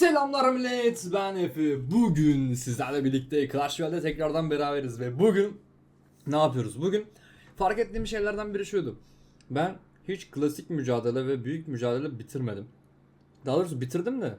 Selamlar millet ben Efe. Bugün sizlerle birlikte Clash Royale'de tekrardan beraberiz ve bugün ne yapıyoruz? Bugün fark ettiğim şeylerden biri şuydu. Ben hiç klasik mücadele ve büyük mücadele bitirmedim. Daha doğrusu bitirdim de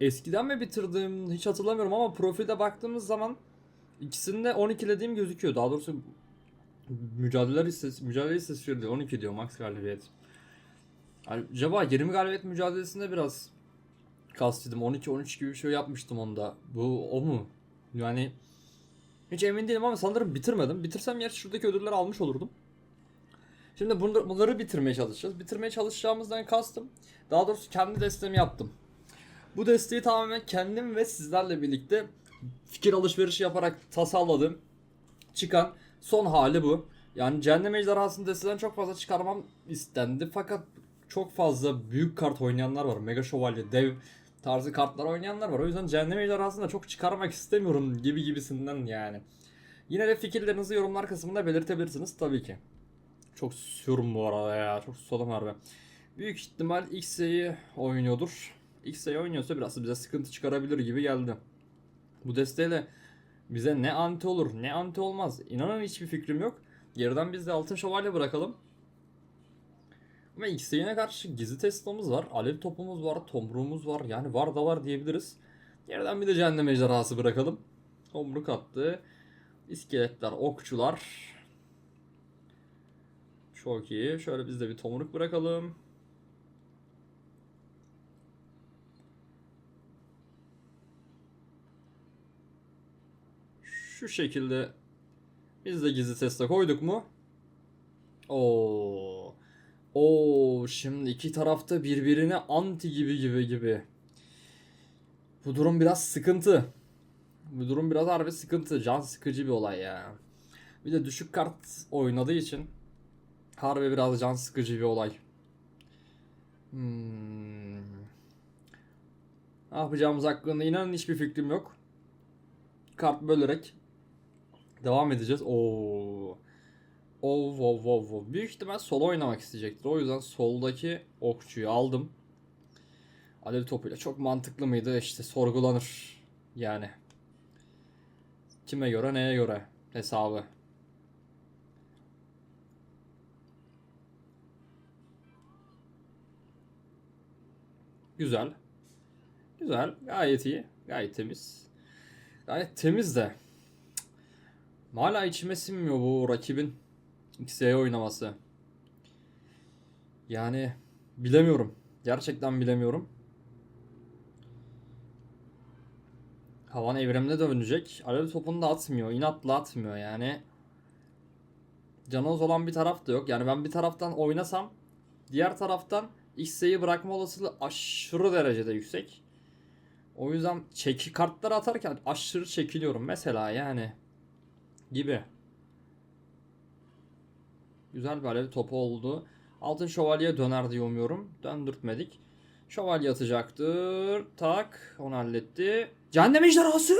eskiden mi bitirdim hiç hatırlamıyorum ama profilde baktığımız zaman ikisinde 12'lediğim gözüküyor. Daha doğrusu mücadeleler listesi, mücadele listesi şöyle 12 diyor max galibiyet. Yani acaba 20 galibiyet mücadelesinde biraz kastıydım. 12-13 gibi bir şey yapmıştım onda. Bu o mu? Yani hiç emin değilim ama sanırım bitirmedim. Bitirsem yer şuradaki ödülleri almış olurdum. Şimdi bunları, bunları bitirmeye çalışacağız. Bitirmeye çalışacağımızdan kastım. Daha doğrusu kendi desteğimi yaptım. Bu desteği tamamen kendim ve sizlerle birlikte fikir alışverişi yaparak tasarladım. Çıkan son hali bu. Yani Cehennem Ejderhası'nı desteden çok fazla çıkarmam istendi. Fakat çok fazla büyük kart oynayanlar var. Mega Şövalye, Dev tarzı kartlar oynayanlar var. O yüzden Cehennem Ejderhası'nı çok çıkarmak istemiyorum gibi gibisinden yani. Yine de fikirlerinizi yorumlar kısmında belirtebilirsiniz tabii ki. Çok susuyorum bu arada ya. Çok susadım harbi. Büyük ihtimal X'yi oynuyordur. X'yi oynuyorsa biraz bize sıkıntı çıkarabilir gibi geldi. Bu desteğiyle bize ne anti olur ne anti olmaz. İnanın hiçbir fikrim yok. Geriden biz de altın şövalye bırakalım. Ama X'e karşı gizli testamız var. Alev topumuz var. Tomruğumuz var. Yani var da var diyebiliriz. Yerden bir de cehennem ejderhası bırakalım. Tomruk attı. İskeletler, okçular. Çok iyi. Şöyle biz de bir tomruk bırakalım. Şu şekilde biz de gizli teste koyduk mu? Oo. Oo, şimdi iki tarafta birbirine anti gibi gibi gibi. Bu durum biraz sıkıntı. Bu durum biraz harbi sıkıntı. Can sıkıcı bir olay ya. Bir de düşük kart oynadığı için harbi biraz can sıkıcı bir olay. Hmm. Ne yapacağımız hakkında inanın hiçbir fikrim yok. Kart bölerek devam edeceğiz. Oo. Ov ov ov ov. Büyük ihtimal sola oynamak isteyecektir. O yüzden soldaki okçuyu aldım. Alev topuyla çok mantıklı mıydı? İşte sorgulanır. Yani. Kime göre neye göre hesabı. Güzel. Güzel. Gayet iyi. Gayet temiz. Gayet temiz de. Hala içime sinmiyor bu rakibin X'e oynaması. Yani bilemiyorum. Gerçekten bilemiyorum. Havan evremde dönecek. Alev topunu da atmıyor. inatla atmıyor yani. Canoz olan bir taraf da yok. Yani ben bir taraftan oynasam diğer taraftan X'e'yi bırakma olasılığı aşırı derecede yüksek. O yüzden çeki kartları atarken aşırı çekiliyorum. Mesela yani gibi. Güzel bir alev topu oldu. Altın şövalye döner diye umuyorum. Döndürtmedik. Şövalye atacaktır. Tak. Onu halletti. Cehennem ejderhası.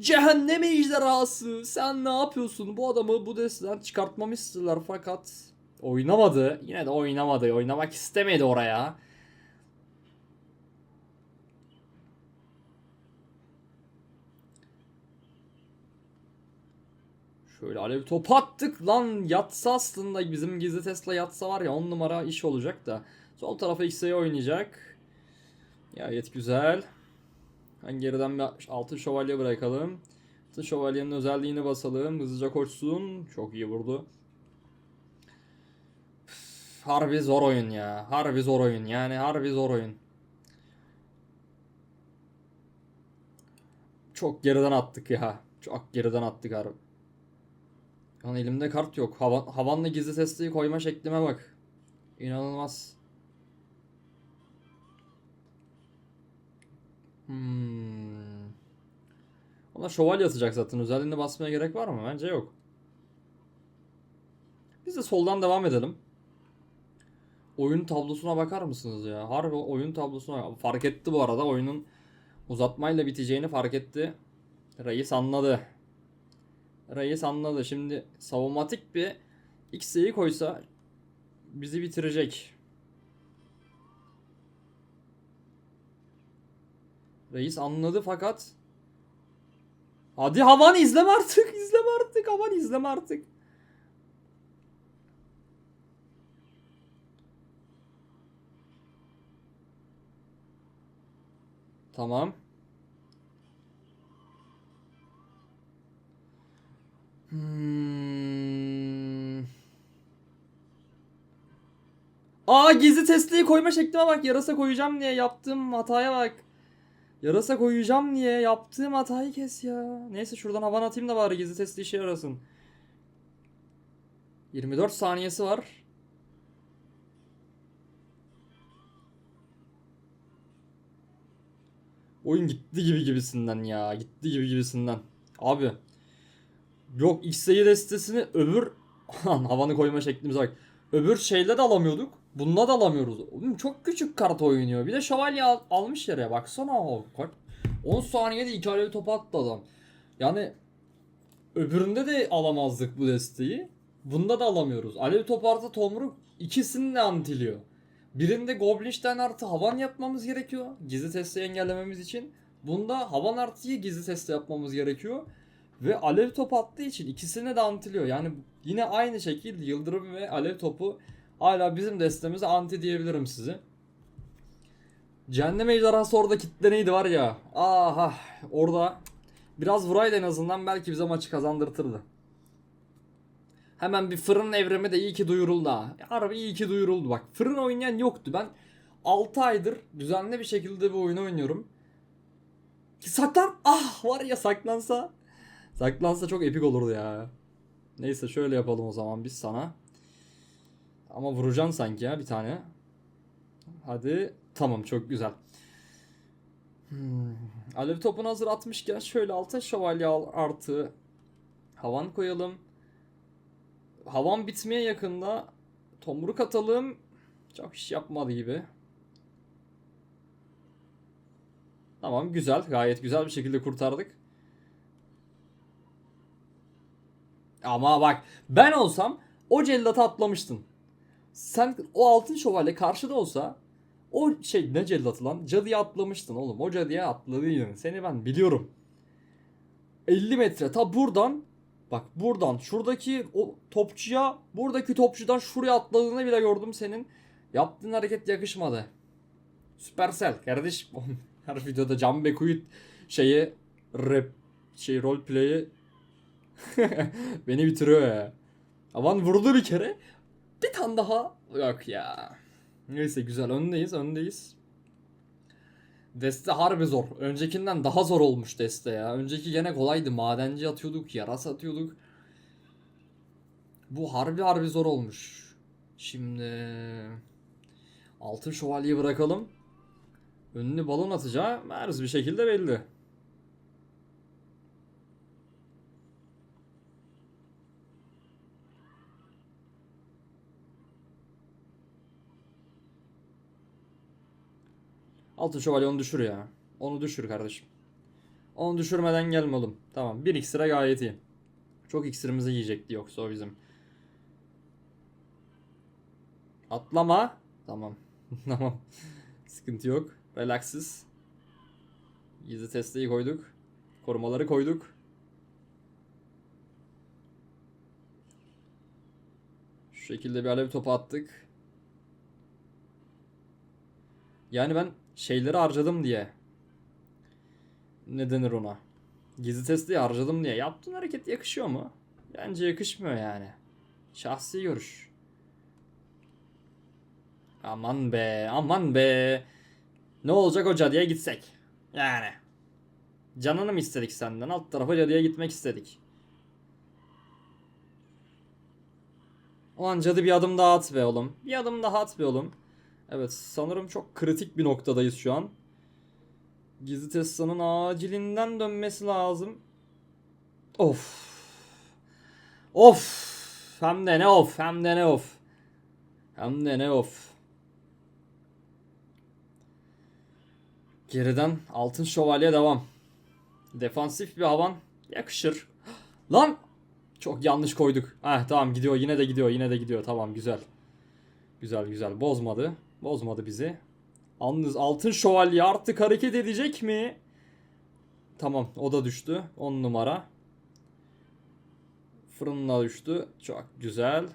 Cehennem ejderhası. Sen ne yapıyorsun? Bu adamı bu desteden çıkartmamı istediler fakat oynamadı. Yine de oynamadı. Oynamak istemedi oraya. Şöyle alev topu attık lan yatsa aslında bizim gizli Tesla yatsa var ya 10 numara iş olacak da. Sol tarafa X'e oynayacak. Gayet güzel. Ben geriden bir altın şövalye bırakalım. Altın şövalyenin özelliğini basalım. Hızlıca koşsun. Çok iyi vurdu. Üf, Harbi zor oyun ya. Harbi zor oyun. Yani harbi zor oyun. Çok geriden attık ya. Çok geriden attık harbi. Lan elimde kart yok. Havan, havanla gizli sesliyi koyma şeklime bak. İnanılmaz. Hmm. Ona şövalye atacak zaten. Özelliğini basmaya gerek var mı? Bence yok. Biz de soldan devam edelim. Oyun tablosuna bakar mısınız ya? Harbi oyun tablosuna fark etti bu arada. Oyunun uzatmayla biteceğini fark etti. Reis anladı. Reis anladı. Şimdi savunmatik bir X'yi koysa bizi bitirecek. Reis anladı fakat Hadi Havan izleme artık. izleme artık. Havan izleme artık. Tamam. Hmm. Aa gizli testiyi koyma şeklime bak. Yarasa koyacağım diye yaptığım hataya bak. Yarasa koyacağım diye yaptığım hatayı kes ya. Neyse şuradan havan atayım da bari gizli testi işe yarasın. 24 saniyesi var. Oyun gitti gibi gibisinden ya. Gitti gibi gibisinden. Abi. Yok X-Sayı destesini öbür havanı koyma şeklimize bak. Öbür şeyle de alamıyorduk. Bununla da alamıyoruz. Oğlum çok küçük kart oynuyor. Bir de şövalye al- almış yere. Baksana o. Kaç- 10 saniyede iki alev topu attı adam. Yani öbüründe de alamazdık bu desteği. Bunda da alamıyoruz. Alev topu artı tomruk ikisini de antiliyor. Birinde Goblin'den artı havan yapmamız gerekiyor. Gizli testi engellememiz için. Bunda havan artıyı gizli testi yapmamız gerekiyor. Ve alev topu attığı için ikisini de antiliyor. Yani yine aynı şekilde yıldırım ve alev topu hala bizim destemize anti diyebilirim size. Cehennem ejderhası orada kitleneydi var ya. Aha orada biraz vuraydı en azından belki bize maçı kazandırtırdı. Hemen bir fırın evrimi de iyi ki duyuruldu ha. Harbi iyi ki duyuruldu bak. Fırın oynayan yoktu. Ben 6 aydır düzenli bir şekilde bu oyunu oynuyorum. Saklan. Ah var ya saklansa. Saklansa çok epik olurdu ya. Neyse şöyle yapalım o zaman biz sana. Ama vuracaksın sanki ya bir tane. Hadi. Tamam çok güzel. Hmm. Alev topunu hazır atmışken şöyle alta şövalye al artı havan koyalım. Havan bitmeye yakında tomruk atalım. Çok iş yapmadı gibi. Tamam güzel. Gayet güzel bir şekilde kurtardık. Ama bak ben olsam o cellatı atlamıştın. Sen o altın şövalye karşıda olsa o şey ne cellatı lan? Cadıya atlamıştın oğlum. O cadıya atladıydın. Seni ben biliyorum. 50 metre ta buradan bak buradan şuradaki o topçuya buradaki topçudan şuraya atladığını bile gördüm senin. Yaptığın hareket yakışmadı. Supercell kardeşim. Her videoda Can Beku'yu şeyi rap şey roleplay'i beni bitiriyor ya. Aman vurdu bir kere. Bir tane daha. Yok ya. Neyse güzel öndeyiz öndeyiz. Deste harbi zor. Öncekinden daha zor olmuş deste ya. Önceki gene kolaydı. Madenci atıyorduk, yarasa atıyorduk. Bu harbi harbi zor olmuş. Şimdi altın şövalyeyi bırakalım. Önünü balon atacağı bariz bir şekilde belli. Altın şövalye onu düşür ya. Onu düşür kardeşim. Onu düşürmeden gelme oğlum. Tamam. Bir iksire gayet iyi. Çok iksirimizi yiyecekti yoksa o bizim. Atlama. Tamam. tamam. Sıkıntı yok. Relaksız. Gizli testeyi koyduk. Korumaları koyduk. Şu şekilde bir alev topu attık. Yani ben şeyleri harcadım diye. Ne denir ona? Gizli testi harcadım diye. Yaptığın hareket yakışıyor mu? Bence yakışmıyor yani. Şahsi görüş. Aman be, aman be. Ne olacak o cadıya gitsek? Yani. Canını mı istedik senden? Alt tarafa cadıya gitmek istedik. Ulan cadı bir adım daha at be oğlum. Bir adım daha at be oğlum. Evet sanırım çok kritik bir noktadayız şu an. Gizli Tesla'nın acilinden dönmesi lazım. Of. Of. Hem de ne of hem de ne of. Hem de ne of. Geriden altın şövalye devam. Defansif bir havan yakışır. Lan çok yanlış koyduk. Heh tamam gidiyor yine de gidiyor yine de gidiyor tamam güzel. Güzel güzel bozmadı. Bozmadı bizi. Yalnız altın şövalye artık hareket edecek mi? Tamam o da düştü. 10 numara. Fırınla düştü. Çok güzel.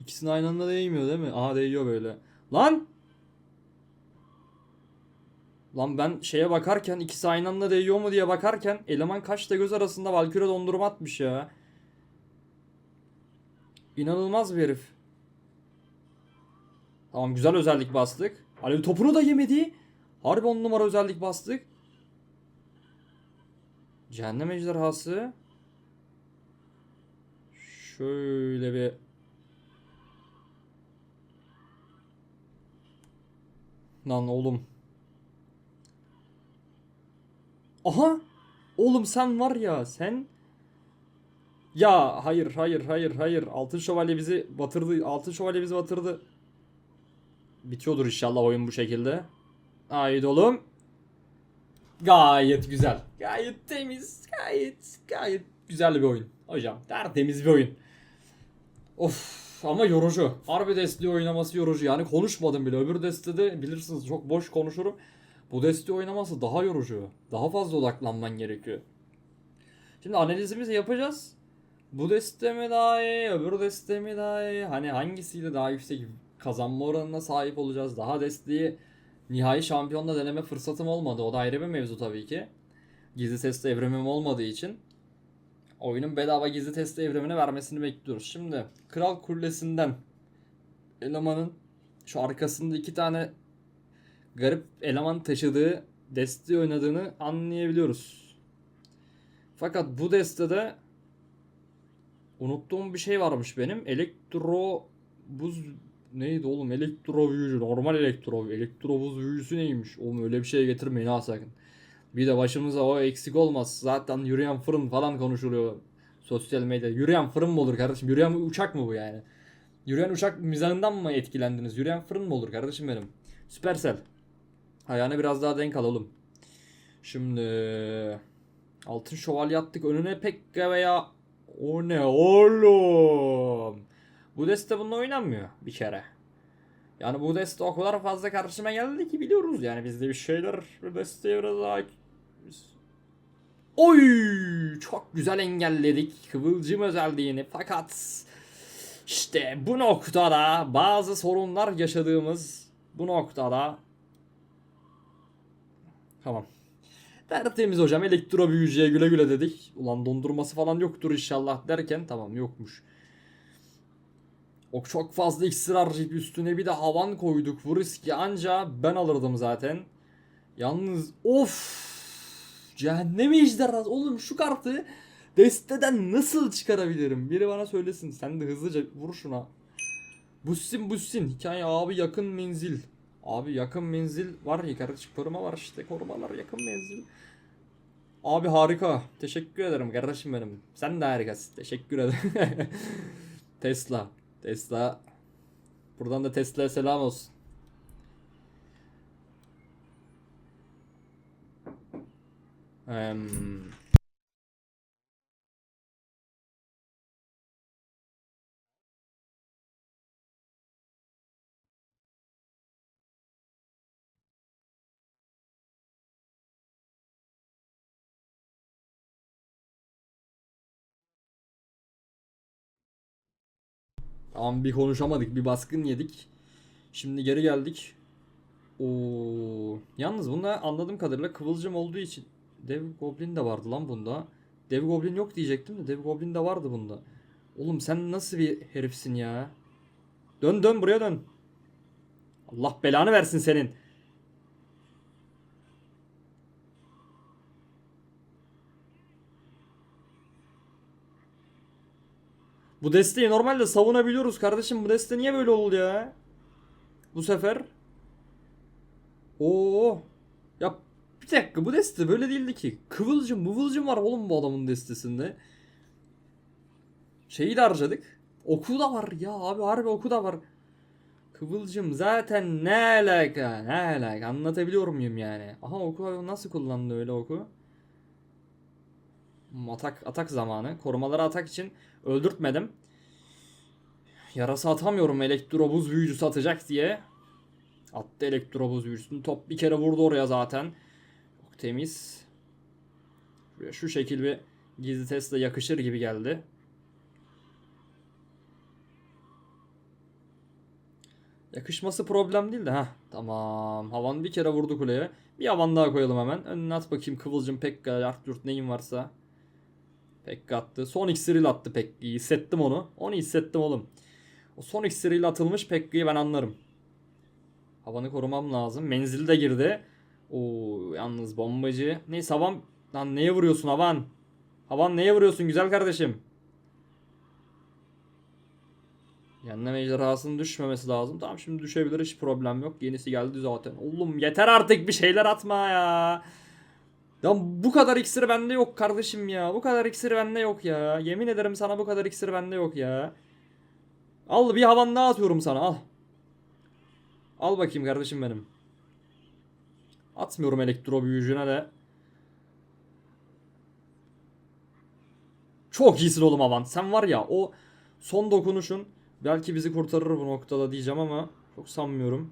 İkisini aynı anda değmiyor değil mi? Aha değiyor böyle. Lan! Lan ben şeye bakarken ikisi aynı anda değiyor mu diye bakarken eleman kaçta göz arasında Valkyrie dondurma atmış ya. İnanılmaz bir herif. Tamam güzel özellik bastık. Alev topunu da yemedi. Harbi on numara özellik bastık. Cehennem ejderhası. Şöyle bir Lan oğlum. Aha! Oğlum sen var ya sen ya hayır hayır hayır hayır Altın Şövalye bizi batırdı. Altın Şövalye bizi batırdı. Bitiyordur inşallah oyun bu şekilde. Haydi oğlum. Gayet güzel. Gayet temiz. Gayet gayet güzel bir oyun. Hocam tertemiz bir oyun. Of ama yorucu. Harbi desteği oynaması yorucu. Yani konuşmadım bile. Öbür destede bilirsiniz çok boş konuşurum. Bu desteği oynaması daha yorucu. Daha fazla odaklanman gerekiyor. Şimdi analizimizi yapacağız. Bu deste mi daha iyi, öbür deste mi daha iyi? Hani hangisiyle daha yüksek kazanma oranına sahip olacağız? Daha desteği nihai şampiyonda deneme fırsatım olmadı. O da ayrı bir mevzu tabii ki. Gizli test evrimim olmadığı için oyunun bedava gizli test evrimini vermesini bekliyoruz. Şimdi Kral Kulesi'nden elemanın şu arkasında iki tane garip eleman taşıdığı desteği oynadığını anlayabiliyoruz. Fakat bu destede unuttuğum bir şey varmış benim. Elektro buz neydi oğlum? Elektro büyücü. Normal elektro. Elektro buz büyücüsü neymiş? Oğlum öyle bir şey getirmeyin ha sakın. Bir de başımıza o eksik olmaz. Zaten yürüyen fırın falan konuşuluyor sosyal medyada. Yürüyen fırın mı olur kardeşim? Yürüyen uçak mı bu yani? Yürüyen uçak mizahından mı etkilendiniz? Yürüyen fırın mı olur kardeşim benim? Süpersel. Ayağına biraz daha denk alalım. Şimdi altın şövalye attık. Önüne Pekka veya o ne oğlum? Bu deste bununla oynanmıyor bir kere. Yani bu deste o kadar fazla karşıma geldi ki biliyoruz yani bizde bir şeyler bu desteye biraz daha Oy çok güzel engelledik kıvılcım özelliğini fakat işte bu noktada bazı sorunlar yaşadığımız bu noktada Tamam. Tertemiz hocam elektro büyücüye güle güle dedik. Ulan dondurması falan yoktur inşallah derken tamam yokmuş. O çok fazla harcayıp üstüne bir de havan koyduk. Bu riski anca ben alırdım zaten. Yalnız of cehennem ejderhası oğlum şu kartı desteden nasıl çıkarabilirim? Biri bana söylesin. Sen de hızlıca vur şuna. Bussin bussin. Hikaye abi yakın menzil. Abi yakın menzil var kardeşim koruma var işte korumalar yakın menzil. Abi harika. Teşekkür ederim kardeşim benim. Sen de harikasın. Teşekkür ederim. Tesla. Tesla. Buradan da Tesla'ya selam olsun. Em, Tamam bir konuşamadık, bir baskın yedik. Şimdi geri geldik. Oo. Yalnız bunda anladığım kadarıyla kıvılcım olduğu için Dev Goblin de vardı lan bunda. Dev Goblin yok diyecektim de Dev Goblin de vardı bunda. Oğlum sen nasıl bir herifsin ya? Dön dön buraya dön. Allah belanı versin senin. Bu desteği normalde savunabiliyoruz kardeşim. Bu deste niye böyle oldu ya? Bu sefer. Oo. Ya bir dakika bu deste böyle değildi ki. Kıvılcım mıvılcım var oğlum bu adamın destesinde. Şeyi de harcadık. Oku da var ya abi harbi oku da var. Kıvılcım zaten ne alaka ne alaka anlatabiliyor muyum yani. Aha oku nasıl kullandı öyle oku. Atak atak zamanı. Korumaları atak için öldürtmedim. Yarasa atamıyorum elektrobuz büyücüsü atacak diye. Attı elektrobuz büyücüsünü. Top bir kere vurdu oraya zaten. Çok temiz. Şuraya şu şekil bir gizli testle yakışır gibi geldi. Yakışması problem değil de ha. Tamam. Havan bir kere vurdu kuleye. Bir havan daha koyalım hemen. Önüne at bakayım Kıvılcım, Pekka, Arthur neyin varsa. Pekka attı. Son iksiriyle attı Pekka'yı. Hissettim onu. Onu hissettim oğlum. O son iksiriyle atılmış Pekka'yı ben anlarım. Havanı korumam lazım. Menzili de girdi. Oo yalnız bombacı. Neyse havan. Lan neye vuruyorsun havan? Havan neye vuruyorsun güzel kardeşim? Yenileme ejderhasının düşmemesi lazım. Tamam şimdi düşebilir hiç problem yok. Yenisi geldi zaten. Oğlum yeter artık bir şeyler atma ya. Ya bu kadar iksir bende yok kardeşim ya. Bu kadar iksir bende yok ya. Yemin ederim sana bu kadar iksir bende yok ya. Al bir havan daha atıyorum sana al. Al bakayım kardeşim benim. Atmıyorum elektro büyücüne de. Çok iyisin oğlum Havan. Sen var ya o son dokunuşun belki bizi kurtarır bu noktada diyeceğim ama çok sanmıyorum.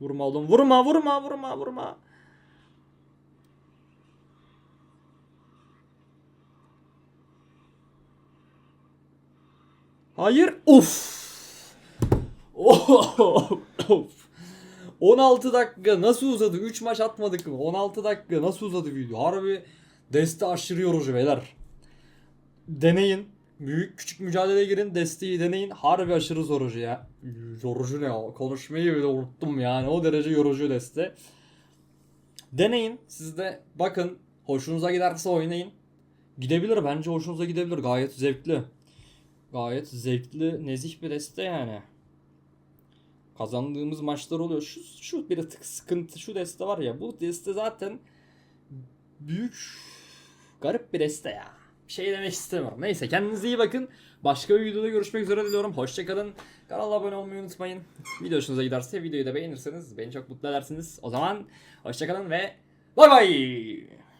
Vurma oğlum. Vurma vurma vurma vurma. Hayır. Of. Of. 16 dakika nasıl uzadı? 3 maç atmadık mı? 16 dakika nasıl uzadı video? Harbi deste aşırı yorucu beyler. Deneyin. Büyük küçük mücadeleye girin. Desteği deneyin. Harbi aşırı zorucu ya. Yorucu ne ya? Konuşmayı bile unuttum yani. O derece yorucu deste. Deneyin. Siz de bakın. Hoşunuza giderse oynayın. Gidebilir. Bence hoşunuza gidebilir. Gayet zevkli. Gayet zevkli, nezih bir deste yani. Kazandığımız maçlar oluyor. Şu, şu bir tık sıkıntı şu deste var ya. Bu deste zaten büyük garip bir deste ya. Şey demek istemiyorum. Neyse kendinize iyi bakın. Başka bir videoda görüşmek üzere diliyorum. Hoşçakalın. Kanala abone olmayı unutmayın. Video hoşunuza giderse videoyu da beğenirseniz beni çok mutlu edersiniz. O zaman hoşçakalın ve bay bay.